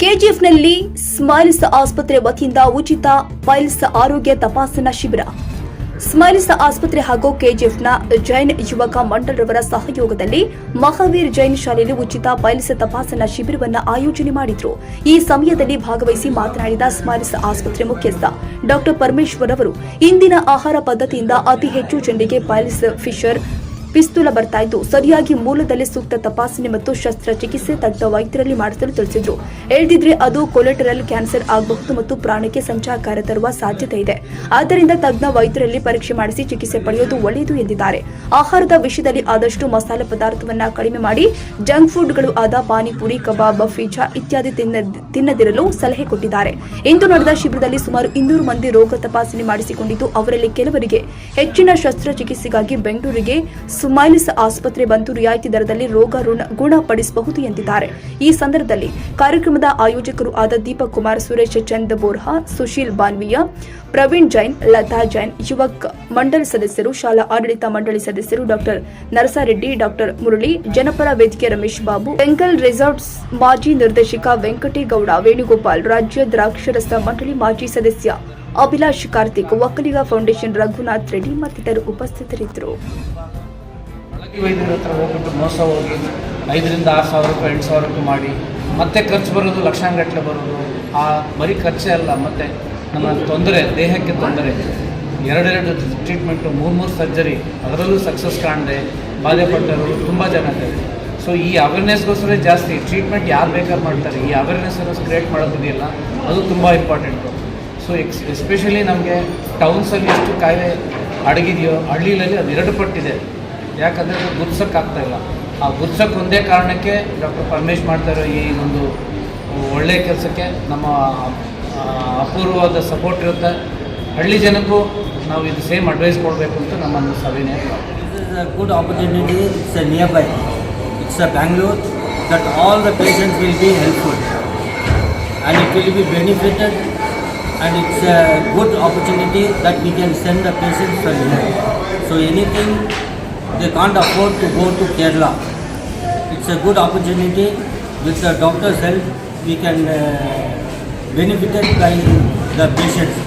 ಕೆಜಿಎಫ್ನಲ್ಲಿ smiles ಆಸ್ಪತ್ರೆ ವತಿಯಿಂದ ಉಚಿತ ಪೈಲ್ಸ್ ಆರೋಗ್ಯ ತಪಾಸಣಾ ಶಿಬಿರ. ಸ್ಮೈಲ್ಸ್ ಆಸ್ಪತ್ರೆ ಹಾಗೂ ಕೆಜಿಎಫ್ನ ಜೈನ್ ಯುವಕ ಮಂಡಳವರ ಸಹಯೋಗದಲ್ಲಿ ಮಹಾವೀರ್ ಜೈನ್ ಶಾಲೆಯಲ್ಲಿ ಉಚಿತ ಪೈಲ್ಸ್ ತಪಾಸಣಾ ಶಿಬಿರವನ್ನು ಆಯೋಜನೆ ಮಾಡಿದ್ರು. ಈ ಸಮಯದಲ್ಲಿ ಭಾಗವಹಿಸಿ ಮಾತನಾಡಿದ ಸ್ಮೈಲ್ಸ್ ಆಸ್ಪತ್ರೆ ಮುಖ್ಯಸ್ಥ ಡಾಕ್ಟರ್ ಪರಮೇಶ್ವರ್ ಅವರು, ಇಂದಿನ ಆಹಾರ ಪದ್ಧತಿಯಿಂದ ಅತಿ ಹೆಚ್ಚು ಜನರಿಗೆ ಪೈಲ್ಸ್ ಫಿಶರ್ ಪಿಸ್ತೂಲ ಬರ್ತಾ ಇದ್ದು, ಸರಿಯಾಗಿ ಮೂಲದಲ್ಲಿ ಸೂಕ್ತ ತಪಾಸಣೆ ಮತ್ತು ಶಸ್ತ್ರಚಿಕಿತ್ಸೆ ತಜ್ಞ ವೈದ್ಯರಲ್ಲಿ ಮಾಡಿಸಲು ತಿಳಿಸಿದ್ರು. ಹೇಳಿದ್ರೆ ಅದು ಕೊಲೆಟರಲ್ ಕ್ಯಾನ್ಸರ್ ಆಗಬಹುದು ಮತ್ತು ಪ್ರಾಣಕ್ಕೆ ಸಂಚಾಕಾರ ತರುವ ಸಾಧ್ಯತೆ ಇದೆ. ಆದ್ದರಿಂದ ತಜ್ಞ ವೈದ್ಯರಲ್ಲಿ ಪರೀಕ್ಷೆ ಮಾಡಿಸಿ ಚಿಕಿತ್ಸೆ ಪಡೆಯುವುದು ಒಳ್ಳೆಯದು ಎಂದಿದ್ದಾರೆ. ಆಹಾರದ ವಿಷಯದಲ್ಲಿ ಆದಷ್ಟು ಮಸಾಲೆ ಪದಾರ್ಥವನ್ನ ಕಡಿಮೆ ಮಾಡಿ, ಜಂಕ್ ಫುಡ್ಗಳು ಆದ ಪಾನಿಪುರಿ, ಕಬಾಬ್ ಪಿಜ್ಜಾ ಇತ್ಯಾದಿ ತಿನ್ನ, ತಿನ್ನದಿರಲು ಸಲಹೆ ಕೊಟ್ಟಿದ್ದಾರೆ. ಇಂದು ನಡೆದ ಶಿಬಿರದಲ್ಲಿ ಸುಮಾರು ಇನ್ನೂರು ಮಂದಿ ರೋಗ ತಪಾಸಣೆ ಮಾಡಿಸಿಕೊಂಡಿದ್ದು, ಅವರಲ್ಲಿ ಕೆಲವರಿಗೆ ಹೆಚ್ಚಿನ ಶಸ್ತ್ರಚಿಕಿತ್ಸೆಗಾಗಿ ಬೆಂಗಳೂರಿಗೆ ಸುಮೈಲಿಸ್ ಆಸ್ಪತ್ರೆ ಬಂದು ರಿಯಾಯಿತಿ ದರದಲ್ಲಿ ರೋಗ ಗುಣಪಡಿಸಬಹುದು ಎಂದಿದ್ದಾರೆ. ಈ ಸಂದರ್ಭದಲ್ಲಿ ಕಾರ್ಯಕ್ರಮದ ಆಯೋಜಕರು ಆದ ದೀಪಕ್ ಕುಮಾರ್, ಸುರೇಶ್ ಚಂದ್ ಬೋರ್ಹಾ, ಸುಶೀಲ್ ಬಾನ್ವಿಯ, ಪ್ರವೀಣ್ ಜೈನ್, ಲತಾ ಜೈನ್, ಯುವಕ್ ಮಂಡಳಿ ಸದಸ್ಯರು, ಶಾಲಾ ಆಡಳಿತ ಮಂಡಳಿ ಸದಸ್ಯರು ಡಾಕ್ಟರ್ ನರಸಾರೆಡ್ಡಿ ಡಾಕ್ಟರ್ ಮುರಳಿ, ಜನಪರ ವೇದಿಕೆ ರಮೇಶ್ ಬಾಬು, ಬೆಂಗಲ್ ರೆಸಾರ್ಟ್ಸ್ ಮಾಜಿ ನಿರ್ದೇಶಕ ವೆಂಕಟೇಗೌಡ, ವೇಣುಗೋಪಾಲ್, ರಾಜ್ಯ ದ್ರಾಕ್ಷರಸ ಮಂಡಳಿ ಮಾಜಿ ಸದಸ್ಯ ಅಭಿಲಾಷ್ ಕಾರ್ತಿಕ್, ಒಕ್ಕಲಿಗ ಫೌಂಡೇಶನ್ ರಘುನಾಥ್ ರೆಡ್ಡಿ ಮತ್ತಿತರರು ಉಪಸ್ಥಿತರಿದ್ದರು. ವೈದ್ಯರ ಹತ್ರ ಹೋಗ್ಬಿಟ್ಟು ಮೋಸ ಹೋಗಿ, ಐದರಿಂದ ಆರು ಸಾವಿರ ರೂಪಾಯಿ, ಎಂಟು ಸಾವಿರ ರೂಪಾಯಿ ಮಾಡಿ, ಮತ್ತೆ ಖರ್ಚು ಬರೋದು ಲಕ್ಷಾಂಗಟ್ಟಲೆ ಬರೋದು, ಆ ಬರೀ ಖರ್ಚೇ ಅಲ್ಲ, ಮತ್ತು ನಮ್ಮ ತೊಂದರೆ, ದೇಹಕ್ಕೆ ತೊಂದರೆ. ಎರಡೆರಡು ಟ್ರೀಟ್ಮೆಂಟು ಮೂರು ಮೂರು ಸರ್ಜರಿ, ಅದರಲ್ಲೂ ಸಕ್ಸಸ್ ಕಾಣದೆ ಬಾಧೆಪಟ್ಟವರು ತುಂಬ ಜನ ಇದ್ದಾರೆ. ಸೊ ಈ ಅವೇರ್ನೆಸ್ಗೋಸ್ಕರ ಜಾಸ್ತಿ ಟ್ರೀಟ್ಮೆಂಟ್ ಯಾರು ಬೇಕಾದ್ರೆ ಮಾಡ್ತಾರೆ. ಈ ಅವೇರ್ನೆಸ್ಸನ್ನು ಕ್ರಿಯೇಟ್ ಮಾಡೋದಿದೆಯಲ್ಲ ಅದು ತುಂಬ ಇಂಪಾರ್ಟೆಂಟು ಸೊ ಎಕ್ಸ್ ಎಸ್ಪೆಷಲಿ ನಮಗೆ ಟೌನ್ಸಲ್ಲಿ ಎಷ್ಟು ಕಾಯಿಲೆ ಅಡಗಿದೆಯೋ ಹಳ್ಳಿಯಲ್ಲಿ ಅದು ಎರಡು ಪಟ್ಟಿದೆ. ಯಾಕಂದರೆ ಅದು ಗುರ್ಸಕ್ಕೆ ಇಲ್ಲ. ಆ ಗುರ್ಸಕ್ಕೆ ಒಂದೇ ಕಾರಣಕ್ಕೆ ಡಾಕ್ಟರ್ ಪರಮೇಶ್ ಮಾಡ್ತಾ ಇರೋ ಈ ಒಂದು ಒಳ್ಳೆಯ ಕೆಲಸಕ್ಕೆ ನಮ್ಮ ಅಪೂರ್ವವಾದ ಸಪೋರ್ಟ್ ಇರುತ್ತೆ. ಹಳ್ಳಿ ಜನಕ್ಕೂ ನಾವು ಇದು ಸೇಮ್ ಅಡ್ವೈಸ್ ಕೊಡಬೇಕು ಅಂತ ನಮ್ಮ ಒಂದು ಸವಿನೇ good opportunity it's a near by it's a Bangalore that all the patients will be helpful and it will be benefited and it's a good opportunity that we can send the patients from so anything they can't afford to go to Kerala. It's a good opportunity. With the doctor's help, we can uh, benefit by the patients.